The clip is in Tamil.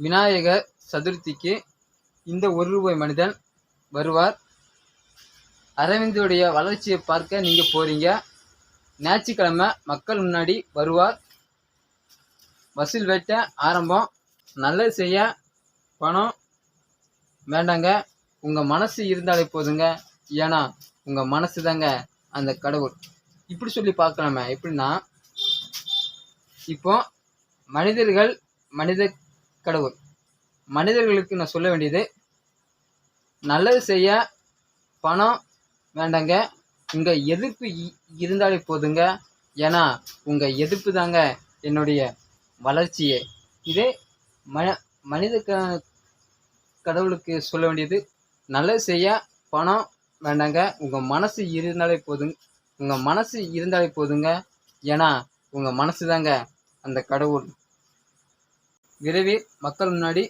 விநாயகர் சதுர்த்திக்கு இந்த ஒரு ரூபாய் மனிதன் வருவார். அரவிந்தோடைய வளர்ச்சியை பார்க்க நீங்கள் போகிறீங்க ஞாயிற்றுக்கிழமை மக்கள் முன்னாடி வருவார். வசூல் வெட்ட ஆரம்பம். நல்லது செய்ய பணம் வேண்டாங்க. உங்கள் மனசு இருந்தாலே போதுங்க. ஏன்னா உங்கள் மனசு தாங்க அந்த கடவுள். இப்படி சொல்லி பார்க்கலாமே. எப்படின்னா இப்போ மனிதர்கள் மனித கடவுள். மனிதர்களுக்கு நான் சொல்ல வேண்டியது நல்லது செய்ய பணம் வேண்டாங்க. உங்கள் எதிர்ப்பு இருந்தாலே போதுங்க. ஏன்னா உங்கள் எதிர்ப்பு தாங்க என்னுடைய வளர்ச்சியே. இதே ம மனித க கடவுளுக்கு சொல்ல வேண்டியது நல்லது செய்ய பணம் வேண்டாங்க. உங்கள் மனசு இருந்தாலே போதுங்க உங்கள் மனசு இருந்தாலே போதுங்க. ஏன்னா உங்கள் மனசு தாங்க அந்த கடவுள். விரைவில் மக்கள் முன்னாடி